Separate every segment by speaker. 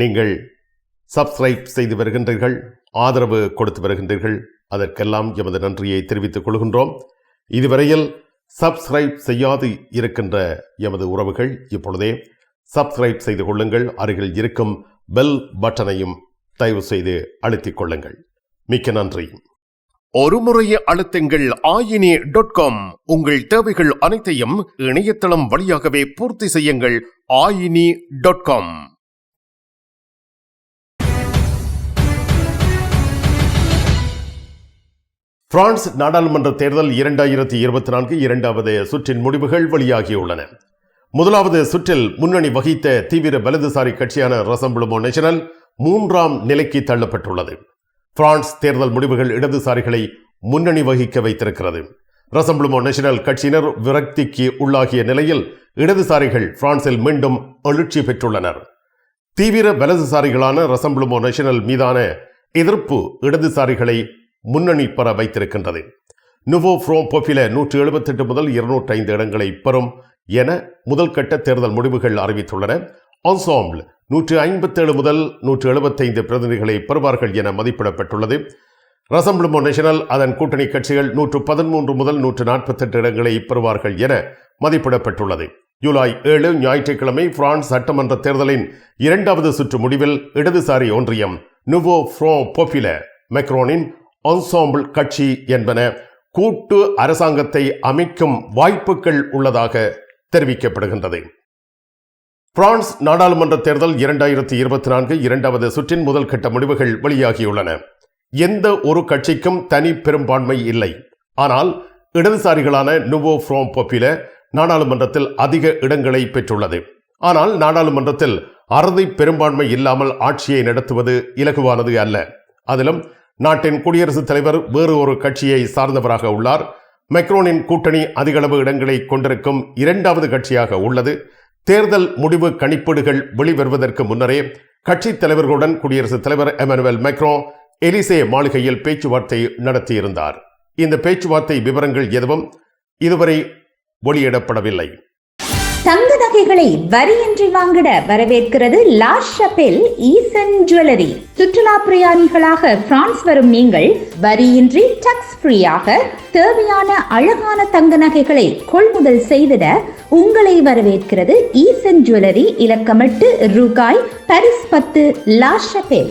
Speaker 1: நீங்கள் சப்ஸ்கிரைப் செய்து வருகின்றீர்கள் ஆதரவு கொடுத்து வருகின்றீர்கள் அதற்கெல்லாம் எமது நன்றியை தெரிவித்துக் கொள்கின்றோம் இதுவரையில் சப்ஸ்கிரைப் செய்யாது இருக்கின்ற எமது உறவுகள் இப்பொழுதே சப்ஸ்கிரைப் செய்து கொள்ளுங்கள் அருகில் இருக்கும் பெல் பட்டனையும் தயவு செய்து அழுத்திக் கொள்ளுங்கள் மிக்க நன்றி ஒரு
Speaker 2: ஒருமுறைய அழுத்தங்கள் ஆயினி டாட் காம் உங்கள் தேவைகள் அனைத்தையும் இணையதளம் வழியாகவே பூர்த்தி செய்யுங்கள் ஆயினி டாட் காம்
Speaker 3: பிரான்ஸ் நாடாளுமன்ற தேர்தல் இரண்டாயிரத்தி இருபத்தி நான்கு இரண்டாவது சுற்றின் முடிவுகள் வெளியாகியுள்ளன முதலாவது சுற்றில் முன்னணி வகித்த தீவிர வலதுசாரி கட்சியான ரசம்புளுமோ நேஷனல் மூன்றாம் நிலைக்கு தள்ளப்பட்டுள்ளது பிரான்ஸ் தேர்தல் முடிவுகள் இடதுசாரிகளை முன்னணி வகிக்க வைத்திருக்கிறது ரசம்புளுமோ நேஷனல் கட்சியினர் விரக்திக்கு உள்ளாகிய நிலையில் இடதுசாரிகள் பிரான்சில் மீண்டும் எழுச்சி பெற்றுள்ளனர் தீவிர வலதுசாரிகளான ரசம்புளுமோ நேஷனல் மீதான எதிர்ப்பு இடதுசாரிகளை முன்னணி பெற வைத்திருக்கின்றது நுவோ ஃப்ரோம் பொபில நூற்று எழுபத்தெட்டு முதல் இருநூற்றி ஐந்து இடங்களை பெறும் என முதல் கட்ட தேர்தல் முடிவுகள் அறிவித்துள்ளன ஆன்சாம்பிள் நூற்று ஐம்பத்தேழு முதல் நூற்று எழுபத்தைந்து பிரதிநிதிகளை பெறுவார்கள் என மதிப்பிடப்பட்டுள்ளது ரசம்பிளமோ நேஷனல் அதன் கூட்டணி கட்சிகள் நூற்று பதிமூன்று முதல் நூற்று நாற்பத்தெட்டு இடங்களை பெறுவார்கள் என மதிப்பிடப்பட்டுள்ளது ஜூலை ஏழு ஞாயிற்றுக்கிழமை பிரான்ஸ் சட்டமன்ற தேர்தலின் இரண்டாவது சுற்று முடிவில் இடதுசாரி ஒன்றியம் நுவோ ஃப்ரோ பொபில மெக்ரோனின் அன்சாம்பிள் கட்சி என்பன கூட்டு அரசாங்கத்தை அமைக்கும் வாய்ப்புகள் உள்ளதாக தெரிவிக்கப்படுகின்றது பிரான்ஸ் நாடாளுமன்ற தேர்தல் இரண்டாயிரத்தி இருபத்தி நான்கு இரண்டாவது சுற்றின் முதல் கட்ட முடிவுகள் வெளியாகியுள்ளன எந்த ஒரு கட்சிக்கும் தனி பெரும்பான்மை இல்லை ஆனால் இடதுசாரிகளான நுவோ ஃப்ரோம் பொப்பில நாடாளுமன்றத்தில் அதிக இடங்களை பெற்றுள்ளது ஆனால் நாடாளுமன்றத்தில் அறுதி பெரும்பான்மை இல்லாமல் ஆட்சியை நடத்துவது இலகுவானது அல்ல அதிலும் நாட்டின் குடியரசுத் தலைவர் வேறு ஒரு கட்சியை சார்ந்தவராக உள்ளார் மெக்ரோனின் கூட்டணி அதிகளவு இடங்களை கொண்டிருக்கும் இரண்டாவது கட்சியாக உள்ளது தேர்தல் முடிவு கணிப்பீடுகள் வெளிவருவதற்கு முன்னரே கட்சித் தலைவர்களுடன் குடியரசுத் தலைவர் எமனுவல் மெக்ரோ எலிசே மாளிகையில் பேச்சுவார்த்தை நடத்தியிருந்தார் இந்த பேச்சுவார்த்தை விவரங்கள் எதுவும் இதுவரை வெளியிடப்படவில்லை
Speaker 4: தங்க நகைகளை வரியின்றி வாங்கிட வரவேற்கிறது லா ஷப்பெல் ஈசன் ஜுவல்லரி சுற்றுலா பிரயாணிகளாக பிரான்ஸ் வரும் நீங்கள் வரியின்றி டக்ஸ் ஃப்ரீயாக தேவையான அழகான தங்க நகைகளை கொள்முதல் செய்திட உங்களை வரவேற்கிறது ஈசன் ஜுவல்லரி இலக்கமிட்டு ரூகாய் பரிஸ் பத்து லாஷ் ஷப்பெல்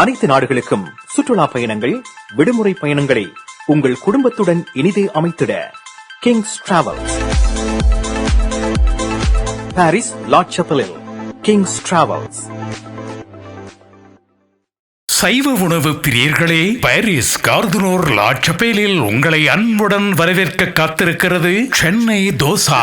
Speaker 5: அனைத்து நாடுகளுக்கும் சுற்றுலா பயணங்கள் விடுமுறை பயணங்களை உங்கள் குடும்பத்துடன் இனிதே அமைத்திட கிங்ஸ் டிராவல்
Speaker 6: பாரிஸ் லாட்சத்தலில் கிங்ஸ் டிராவல்ஸ்
Speaker 7: சைவ உணவு பிரியர்களே பாரிஸ் கார்துனோர் லாட்சப்பேலில் உங்களை அன்புடன் வரவேற்க காத்திருக்கிறது சென்னை தோசா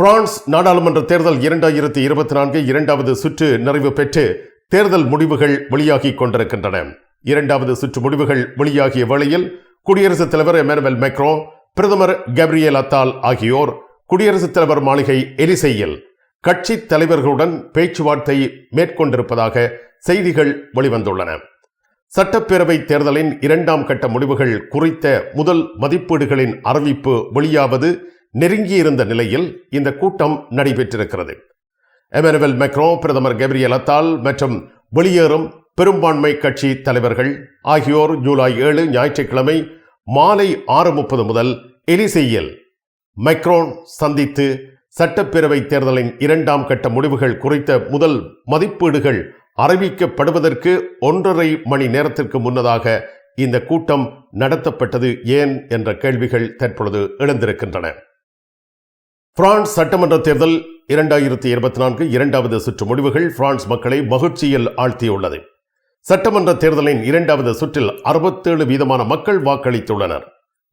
Speaker 3: பிரான்ஸ் நாடாளுமன்ற தேர்தல் இரண்டாயிரத்தி இருபத்தி நான்கு இரண்டாவது சுற்று நிறைவு பெற்று தேர்தல் முடிவுகள் வெளியாகி கொண்டிருக்கின்றன இரண்டாவது சுற்று முடிவுகள் வெளியாகிய வேளையில் குடியரசுத் தலைவர் எமனுவல் மெக்ரோ பிரதமர் கப்ரியல் அத்தால் ஆகியோர் குடியரசுத் தலைவர் மாளிகை எலிசையில் கட்சி தலைவர்களுடன் பேச்சுவார்த்தை மேற்கொண்டிருப்பதாக செய்திகள் வெளிவந்துள்ளன சட்டப்பேரவை தேர்தலின் இரண்டாம் கட்ட முடிவுகள் குறித்த முதல் மதிப்பீடுகளின் அறிவிப்பு வெளியாவது நெருங்கியிருந்த நிலையில் இந்த கூட்டம் நடைபெற்றிருக்கிறது எமனுவல் மெக்ரோ பிரதமர் கெப்ரியல் அத்தால் மற்றும் வெளியேறும் பெரும்பான்மை கட்சி தலைவர்கள் ஆகியோர் ஜூலை ஏழு ஞாயிற்றுக்கிழமை மாலை ஆறு முப்பது முதல் எலிசையில் மைக்ரோன் சந்தித்து சட்டப்பேரவை தேர்தலின் இரண்டாம் கட்ட முடிவுகள் குறித்த முதல் மதிப்பீடுகள் அறிவிக்கப்படுவதற்கு ஒன்றரை மணி நேரத்திற்கு முன்னதாக இந்த கூட்டம் நடத்தப்பட்டது ஏன் என்ற கேள்விகள் தற்பொழுது எழுந்திருக்கின்றன பிரான்ஸ் சட்டமன்ற தேர்தல் இரண்டாயிரத்தி இருபத்தி நான்கு இரண்டாவது சுற்று முடிவுகள் பிரான்ஸ் மக்களை மகிழ்ச்சியில் ஆழ்த்தியுள்ளது சட்டமன்ற தேர்தலின் இரண்டாவது சுற்றில் அறுபத்தேழு வீதமான மக்கள் வாக்களித்துள்ளனர்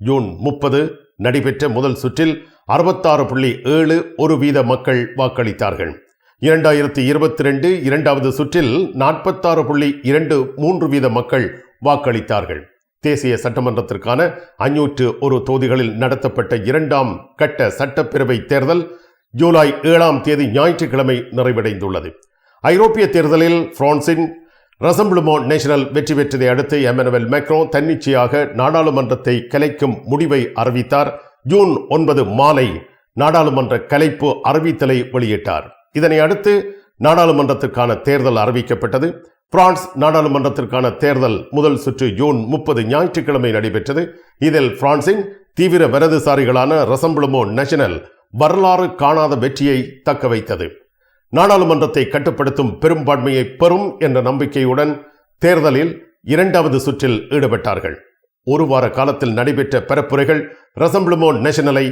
Speaker 3: ஜூன் முப்பது நடைபெற்ற முதல் சுற்றில் அறுபத்தாறு புள்ளி ஏழு ஒரு வீத மக்கள் வாக்களித்தார்கள் இரண்டாயிரத்தி இருபத்தி ரெண்டு இரண்டாவது சுற்றில் நாற்பத்தாறு புள்ளி இரண்டு மூன்று வீத மக்கள் வாக்களித்தார்கள் தேசிய சட்டமன்றத்திற்கான அஞ்சூற்று ஒரு தொகுதிகளில் நடத்தப்பட்ட இரண்டாம் கட்ட சட்டப்பேரவை தேர்தல் ஜூலை ஏழாம் தேதி ஞாயிற்றுக்கிழமை நிறைவடைந்துள்ளது ஐரோப்பிய தேர்தலில் பிரான்சின் ரசம்பிளுமோ நேஷனல் வெற்றி பெற்றதை அடுத்து எமனுவல் மேக்ரோ தன்னிச்சையாக நாடாளுமன்றத்தை கலைக்கும் முடிவை அறிவித்தார் ஜூன் ஒன்பது மாலை நாடாளுமன்ற கலைப்பு அறிவித்தலை வெளியிட்டார் இதனை அடுத்து நாடாளுமன்றத்திற்கான தேர்தல் அறிவிக்கப்பட்டது பிரான்ஸ் நாடாளுமன்றத்திற்கான தேர்தல் முதல் சுற்று ஜூன் முப்பது ஞாயிற்றுக்கிழமை நடைபெற்றது இதில் பிரான்சின் தீவிர வரதுசாரிகளான ரசம்பிளமோ நேஷனல் வரலாறு காணாத வெற்றியை தக்க வைத்தது நாடாளுமன்றத்தை கட்டுப்படுத்தும் பெரும்பான்மையை பெறும் என்ற நம்பிக்கையுடன் தேர்தலில் இரண்டாவது சுற்றில் ஈடுபட்டார்கள் ஒரு வார காலத்தில் நடைபெற்ற பரப்புரைகள் ரசம்பிளமோ நேஷனலை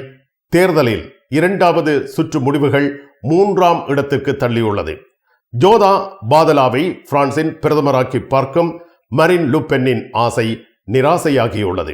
Speaker 3: தேர்தலில் இரண்டாவது சுற்று முடிவுகள் மூன்றாம் இடத்திற்கு தள்ளியுள்ளது ஜோதா பாதலாவை பிரான்சின் பிரதமராக்கி பார்க்கும் மரின் லுப்பென்னின் ஆசை நிராசையாகியுள்ளது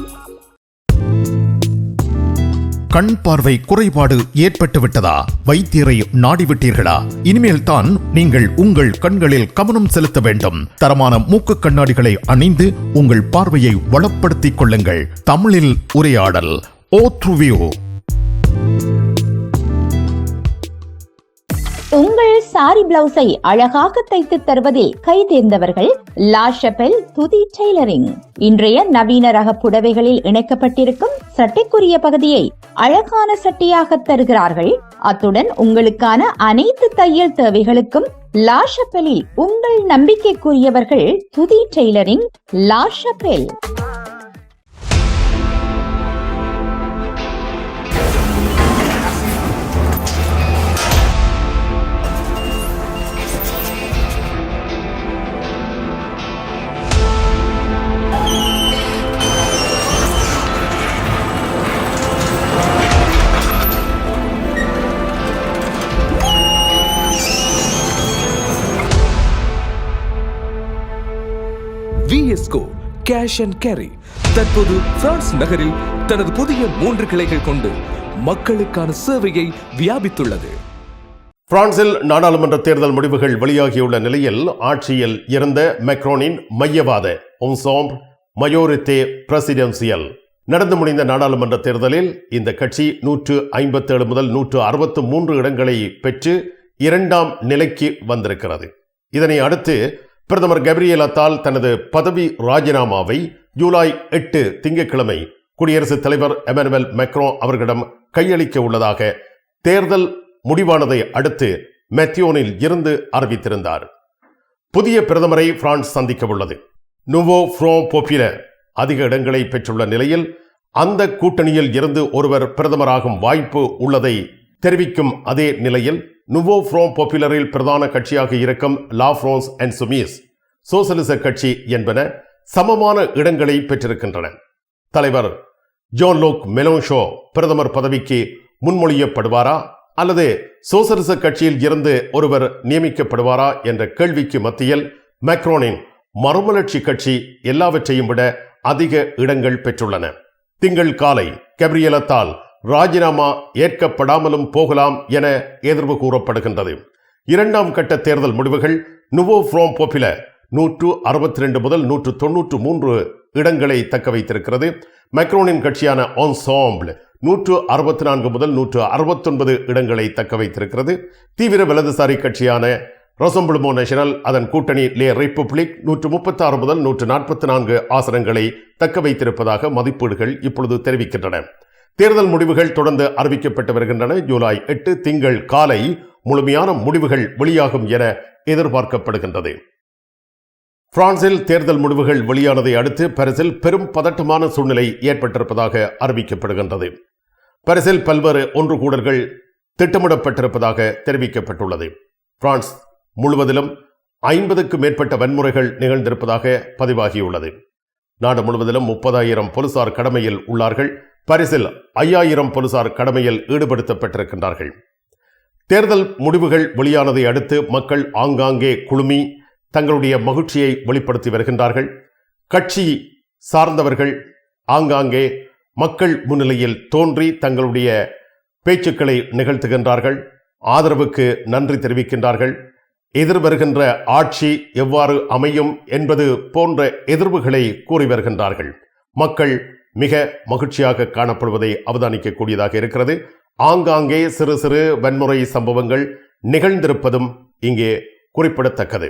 Speaker 8: கண் பார்வை குறைபாடு ஏற்பட்டுவிட்டதா வைத்தியரை நாடிவிட்டீர்களா இனிமேல் தான் நீங்கள் உங்கள் கண்களில் கவனம் செலுத்த வேண்டும் தரமான மூக்கு கண்ணாடிகளை அணிந்து உங்கள் பார்வையை வளப்படுத்திக் கொள்ளுங்கள் தமிழில் உரையாடல் ஓத்ருவியூ
Speaker 9: உங்கள் சாரி பிளவுஸை அழகாக தைத்து தருவதில் கை தேர்ந்தவர்கள் லா துதி டெய்லரிங் இன்றைய நவீன ரக புடவைகளில் இணைக்கப்பட்டிருக்கும் சட்டைக்குரிய பகுதியை அழகான சட்டியாக தருகிறார்கள் அத்துடன் உங்களுக்கான அனைத்து தையல் தேவைகளுக்கும் லாஷப்பெலில் உங்கள் நம்பிக்கைக்குரியவர்கள் துதி tailoring La Chapelle
Speaker 10: cash and carry தற்போது பிரான்ஸ் நகரில் தனது புதிய மூன்று கிளைகள் கொண்டு மக்களுக்கான சேவையை வியாபித்துள்ளது
Speaker 3: பிரான்சில் நாடாளுமன்ற தேர்தல் முடிவுகள் வெளியாகியுள்ள நிலையில் ஆட்சியில் இருந்த மெக்ரோனின் மையவாத ஒன்சாம் மயோரித்தே பிரசிடென்சியல் நடந்து முடிந்த நாடாளுமன்ற தேர்தலில் இந்த கட்சி நூற்று ஐம்பத்தேழு முதல் நூற்று அறுபத்து மூன்று இடங்களை பெற்று இரண்டாம் நிலைக்கு வந்திருக்கிறது இதனை அடுத்து பிரதமர் கபிரியல் அத்தால் தனது பதவி ராஜினாமாவை ஜூலை எட்டு திங்கட்கிழமை குடியரசுத் தலைவர் எமனுவல் மெக்ரோ அவர்களிடம் கையளிக்க உள்ளதாக தேர்தல் முடிவானதை அடுத்து மெத்தியோனில் இருந்து அறிவித்திருந்தார் புதிய பிரதமரை பிரான்ஸ் சந்திக்க உள்ளது நுவோ ஃப்ரோ போபில அதிக இடங்களை பெற்றுள்ள நிலையில் அந்த கூட்டணியில் இருந்து ஒருவர் பிரதமராகும் வாய்ப்பு உள்ளதை தெரிவிக்கும் அதே நிலையில் நுவோ ஃப்ரோம் பாப்புலரில் பிரதான கட்சியாக இருக்கும் லா ஃப்ரோன்ஸ் அண்ட் சுமியஸ் சோசலிச கட்சி என்பன சமமான இடங்களை பெற்றிருக்கின்றன தலைவர் ஜோன் லோக் மெலோஷோ பிரதமர் பதவிக்கு முன்மொழியப்படுவாரா அல்லது சோசலிச கட்சியில் இருந்து ஒருவர் நியமிக்கப்படுவாரா என்ற கேள்விக்கு மத்தியில் மேக்ரோனின் மறுமலர்ச்சி கட்சி எல்லாவற்றையும் விட அதிக இடங்கள் பெற்றுள்ளன திங்கள் காலை கெப்ரியலத்தால் ராஜினாமா ஏற்கப்படாமலும் போகலாம் என எதிர்வு கூறப்படுகின்றது இரண்டாம் கட்ட தேர்தல் முடிவுகள் நுவோ ஃப்ரோம் போப்பில நூற்று அறுபத்தி ரெண்டு முதல் நூற்று தொன்னூற்று மூன்று இடங்களை தக்க வைத்திருக்கிறது மைக்ரோனின் கட்சியான ஆன்சாம்பிள் நூற்று அறுபத்தி நான்கு முதல் நூற்று அறுபத்தொன்பது இடங்களை தக்க வைத்திருக்கிறது தீவிர வலதுசாரி கட்சியான ரொசம்புளுமோ நேஷனல் அதன் கூட்டணி லே ரிப்பப்ளிக் நூற்று முப்பத்தாறு முதல் நூற்று நாற்பத்தி நான்கு ஆசனங்களை தக்க வைத்திருப்பதாக மதிப்பீடுகள் இப்பொழுது தெரிவிக்கின்றன தேர்தல் முடிவுகள் தொடர்ந்து அறிவிக்கப்பட்டு வருகின்றன ஜூலை எட்டு திங்கள் காலை முழுமையான முடிவுகள் வெளியாகும் என எதிர்பார்க்கப்படுகின்றது பிரான்சில் தேர்தல் முடிவுகள் வெளியானதை அடுத்து பரிசில் பெரும் பதட்டமான சூழ்நிலை ஏற்பட்டிருப்பதாக அறிவிக்கப்படுகின்றது பரிசில் பல்வேறு ஒன்று கூடல்கள் திட்டமிடப்பட்டிருப்பதாக தெரிவிக்கப்பட்டுள்ளது பிரான்ஸ் முழுவதிலும் ஐம்பதுக்கு மேற்பட்ட வன்முறைகள் நிகழ்ந்திருப்பதாக பதிவாகியுள்ளது நாடு முழுவதிலும் முப்பதாயிரம் போலீசார் கடமையில் உள்ளார்கள் பரிசில் ஐயாயிரம் போலீசார் கடமையில் ஈடுபடுத்தப்பட்டிருக்கின்றார்கள் தேர்தல் முடிவுகள் வெளியானதை அடுத்து மக்கள் ஆங்காங்கே குழுமி தங்களுடைய மகிழ்ச்சியை வெளிப்படுத்தி வருகின்றார்கள் கட்சி சார்ந்தவர்கள் ஆங்காங்கே மக்கள் முன்னிலையில் தோன்றி தங்களுடைய பேச்சுக்களை நிகழ்த்துகின்றார்கள் ஆதரவுக்கு நன்றி தெரிவிக்கின்றார்கள் எதிர்வருகின்ற ஆட்சி எவ்வாறு அமையும் என்பது போன்ற எதிர்வுகளை கூறி வருகின்றார்கள் மக்கள் மிக மகிழ்ச்சியாக காணப்படுவதை அவதானிக்கக்கூடியதாக இருக்கிறது ஆங்காங்கே சிறு சிறு வன்முறை சம்பவங்கள் நிகழ்ந்திருப்பதும் இங்கே குறிப்பிடத்தக்கது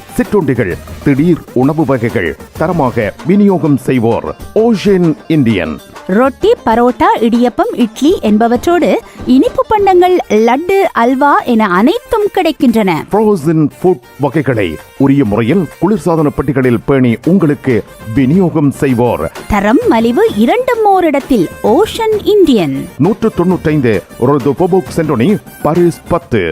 Speaker 11: சிற்றுண்டிகள் திடீர் உணவு வகைகள் தரமாக விநியோகம் செய்வோர் ஓஷன் இந்தியன்
Speaker 12: ரொட்டி பரோட்டா இடியப்பம் இட்லி என்பவற்றோடு இனிப்பு பண்டங்கள் லட்டு அல்வா என அனைத்தும் கிடைக்கின்றன
Speaker 13: ஃபுட் வகைகளை உரிய முறையில் குளிர்சாதன பெட்டிகளில் பேணி உங்களுக்கு விநியோகம் செய்வோர்
Speaker 14: தரம் மலிவு இரண்டும் ஓரிடத்தில் ஓஷன் இந்தியன்
Speaker 15: நூற்று தொன்னூற்றி ஐந்து சென்டோனி பத்து